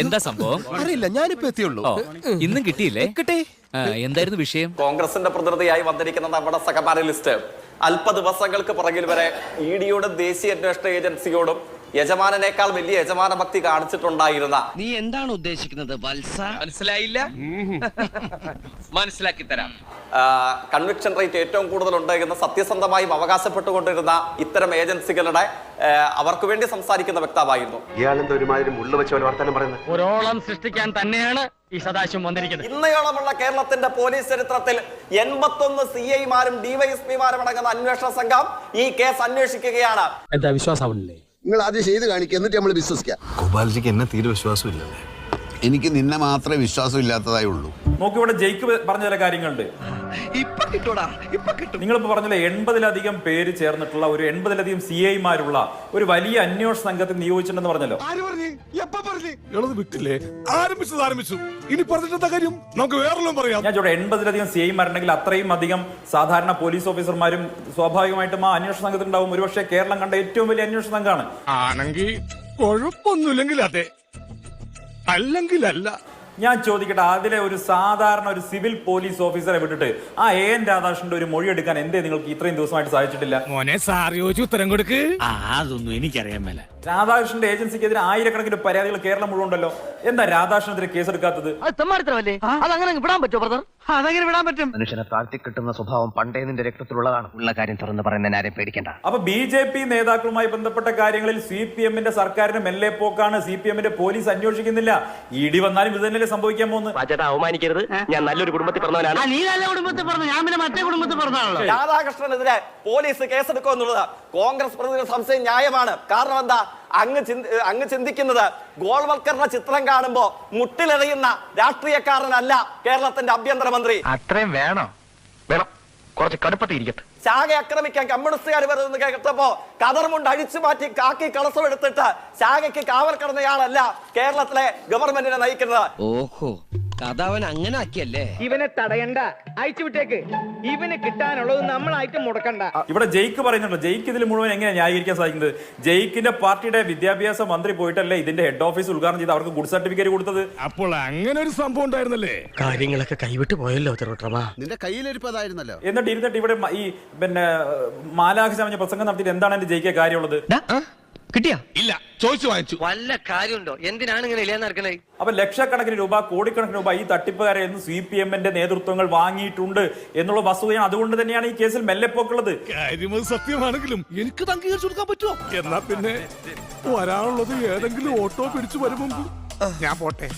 എന്താ സംഭവം? അറിയില്ല ഞാനിപ്പോ എത്തിയുള്ളൂ. ഇന്നും കിട്ടിയില്ലേ? കിട്ടി. എന്തായിരുന്നു വിഷയം? കോൺഗ്രസിന്റെ പ്രതിനിധിയായി വന്നിരിക്കുന്ന നമ്മുടെ സഹപാനലിസ്റ്റ് അല്പ ദിവസങ്ങൾക്ക് പുറകിൽ വരെ ഇ ഡിയോടും ദേശീയ അന്വേഷണ ഏജൻസിയോടും യജമാനനേക്കാൾ വലിയ യജമാന ഭക്തി കാണിച്ചിട്ടുണ്ടായിരുന്ന നീ എന്താണ് ഉദ്ദേശിക്കുന്നത് വത്സ? മനസ്സിലായില്ല? മനസ്സിലാക്കി തരാം. കൺവിക്ഷൻ റേറ്റ് ഏറ്റവും കൂടുതൽ എന്ന് സത്യസന്ധമായും അവകാശപ്പെട്ടുകൊണ്ടിരുന്ന ഇത്തരം ഏജൻസികളുടെ അവർക്ക് വേണ്ടി സംസാരിക്കുന്ന ഒരോളം സൃഷ്ടിക്കാൻ തന്നെയാണ് ഈ സദാശിവം വന്നിരിക്കുന്നത്. ഇന്നയോളമുള്ള കേരളത്തിന്റെ പോലീസ് ചരിത്രത്തിൽ എൺപത്തൊന്ന് സി ഐമാരും ഡിവൈഎസ്പിമാരും അടങ്ങുന്ന അന്വേഷണ സംഘം ഈ കേസ് അന്വേഷിക്കുകയാണ്. എന്താ വിശ്വാസമാവണില്ലേ നിങ്ങൾ ആദ്യം ചെയ്ത് കാണിക്കുക എന്നിട്ട് നമ്മൾ വിശ്വസിക്കാം. ഗോപാലജിക്ക് എന്നെ തീരെ വിശ്വാസമില്ലല്ലേ? എനിക്ക് നിന്നെ മാത്രമേ വിശ്വാസം ഇല്ലാത്തതായുള്ളൂ നോക്കി ഇവിടെ ജയിക്ക് പറഞ്ഞ ചില കാര്യങ്ങളുണ്ട്. ഇപ്പൊ കിട്ടൂടാ ഇപ്പൊ കിട്ടും. നിങ്ങളിപ്പോ പറഞ്ഞില്ല എൺപതിലധികം പേര് ചേർന്നിട്ടുള്ള ഒരു എൺപതിലധികം സി ഐമാരുള്ള ഒരു വലിയ അന്വേഷണ സംഘത്തെ നിയോഗിച്ചിട്ടുണ്ടെന്ന് പറഞ്ഞല്ലോ. എഴുത് വിട്ടില്ലേ? ആരംഭിച്ചത് ആരംഭിച്ചു. ഇനി പറഞ്ഞിട്ടെന്താ കാര്യം? നമുക്ക് വേറെല്ലാം പറയാം. ഞാൻ ചോട്ടെ എൺപതിലധികം സി ഐമാരുണ്ടെങ്കിൽ അത്രയും അധികം സാധാരണ പോലീസ് ഓഫീസർമാരും സ്വാഭാവികമായിട്ടും ആ അന്വേഷണ സംഘത്തിൽ ഉണ്ടാവും ഒരുപക്ഷെ കേരളം കണ്ട ഏറ്റവും വലിയ അന്വേഷണ സംഘമാണ് ആണെങ്കിൽ കുഴപ്പമൊന്നുമില്ലെങ്കിൽ അതെ. അല്ലെങ്കിൽ അല്ല ഞാൻ ചോദിക്കട്ടെ അതിലെ ഒരു സാധാരണ ഒരു സിവിൽ പോലീസ് ഓഫീസറെ വിട്ടിട്ട് ആ എ എൻ രാധാകൃഷ്ണന്റെ ഒരു മൊഴി എടുക്കാൻ എന്തേ നിങ്ങൾക്ക് ഇത്രയും ദിവസമായിട്ട് സാധിച്ചിട്ടില്ല? മോനെ സാർ ചോദിച്ചു ഉത്തരം കൊടുക്ക്. അതൊന്നും എനിക്കറിയാൻ മേല. രാധാകൃഷ്ണന്റെ ഏജൻസിക്കെതിരെ ആയിരക്കണക്കിന് പരാതികൾ കേരളം മുഴുവൻ ഉണ്ടല്ലോ. എന്താ രാധാകൃഷ്ണനെതിരെ കേസെടുക്കാത്തത്? അത് തെമ്മാടിത്തരമല്ലേ? അങ്ങനെ വിടാൻ പറ്റുമോ ബ്രദർ അതെങ്ങനെ വിടാൻ പറ്റും. മനുഷ്യനെ താഴ്ത്തി കിട്ടുന്ന സ്വഭാവം പണ്ടേ നിന്റെ രക്തത്തിലുള്ളതാണ്. ഉള്ള കാര്യം തുറന്ന് പറയുന്ന ആരെയും പേടിക്കണ്ട. അപ്പൊ ബി ജെ പി നേതാക്കളുമായി ബന്ധപ്പെട്ട കാര്യങ്ങളിൽ സി പി എമ്മിന്റെ സർക്കാരിന് മെല്ലെ പോക്കാണ് സി പി എമ്മിന്റെ പോലീസ് അന്വേഷിക്കുന്നില്ല. ഇടി വന്നാലും ഇത് തന്നെയല്ലേ സംഭവിക്കാൻ പോകുന്നത്. ചേട്ടാ അവമാനിക്കരുത്. ഞാൻ നല്ലൊരു കുടുംബത്തിൽ പറഞ്ഞവനാണ് നീ നല്ല കുടുംബത്തിൽ പറഞ്ഞു ഞാൻ പിന്നെ മറ്റേ കുടുംബത്തിൽ പറഞ്ഞാണല്ലോ രാധാകൃഷ്ണനെതിരെ പോലീസ് കേസെടുക്കുക എന്നുള്ളത് കോൺഗ്രസ് പ്രതിനിധി സംശയം ന്യായമാണ്. കാരണം എന്താ? അങ്ങ് ചിന്ത- അങ്ങ് ചിന്തിക്കുന്നത് ഗോൾവൽക്കരണ ചിത്രം കാണുമ്പോ മുട്ടിലെറിയുന്ന രാഷ്ട്രീയക്കാരനല്ല കേരളത്തിന്റെ ആഭ്യന്തരമന്ത്രി. അത്രയും വേണോ? വേണം. കുറച്ച് കടുപ്പത്തിരിക്കട്ടെ ശാഖ ആക്രമിക്കാൻ കമ്മ്യൂണിസ്റ്റുകാർ വരുന്നത് കേട്ടപ്പോ കതർമുണ്ട് അഴിച്ചു മാറ്റി കാക്കി കളസം എടുത്തിട്ട് ശാഖയ്ക്ക് കാവൽ കിടന്നയാളല്ല കേരളത്തിലെ ഗവൺമെന്റിനെ നയിക്കുന്നത്. ഓഹോ. കഥ അവൻ അങ്ങനെ ആക്കിയല്ലേ? ഇവനെ തടയണ്ട. അയച്ചു വിട്ടേക്ക്. ഇവന് കിട്ടാനുള്ളത് നമ്മളായിട്ട് മുടക്കണ്ട. ഇവിടെ ജയിക്ക് പറയുന്നുണ്ട്. ജയിക്ക് ഇതിൽ മുഴുവൻ എങ്ങനെ ന്യായീകരിക്കാൻ സാധിക്കുന്നത്? ജയിക്കിന്റെ പാർട്ടിയുടെ വിദ്യാഭ്യാസ മന്ത്രി പോയിട്ടല്ലേ ഇതിന്റെ ഹെഡ് ഓഫീസ് ഉദ്ഘാടനം ചെയ്ത് അവർക്ക് ഗുഡ് സർട്ടിഫിക്കറ്റ് കൊടുത്തത്? അപ്പോൾ അങ്ങനെ ഒരു സംഭവം ഉണ്ടായിരുന്നല്ലേ? കാര്യങ്ങളൊക്കെ കൈവിട്ട് പോയല്ലോ നിന്റെ കയ്യിലിരിപ്പതായിരുന്നല്ലോ. എന്നിട്ട് ഇരുന്നിട്ട് ഇവിടെ ഈ പിന്നെ മാലാഖ ചമഞ്ഞ പ്രസംഗം നടത്തിയിട്ട് എന്താണ് എന്റെ ജയിക്കാൻ കാര്യമുള്ളത്? കിട്ടിയാ? ഇല്ല. ചോദിച്ചു വാങ്ങിച്ചു. വല്ല കാര്യമുണ്ടോ? എന്തിനാണ് ഇങ്ങനെ ഇല്ലാന്ന് നടക്കുന്നത്? അപ്പൊ ലക്ഷക്കണക്കിന് രൂപ കോടിക്കണക്കിന് രൂപ ഈ തട്ടിപ്പുകാരെ എന്ന് സി പി എമ്മിന്റെ നേതൃത്വങ്ങൾ വാങ്ങിയിട്ടുണ്ട് എന്നുള്ള വസ്തുതയാണ് അതുകൊണ്ട് തന്നെയാണ് ഈ കേസിൽ മെല്ലെപ്പോക്കുള്ളത്. കാര്യം സത്യമാണെങ്കിലും എനിക്ക് അംഗീകരിച്ചു കൊടുക്കാൻ പറ്റുമോ? എന്നാ പിന്നെ വരാനുള്ളത് ഏതെങ്കിലും ഓട്ടോ പിടിച്ചു വരും മുമ്പ് ഞാൻ പോട്ടെ.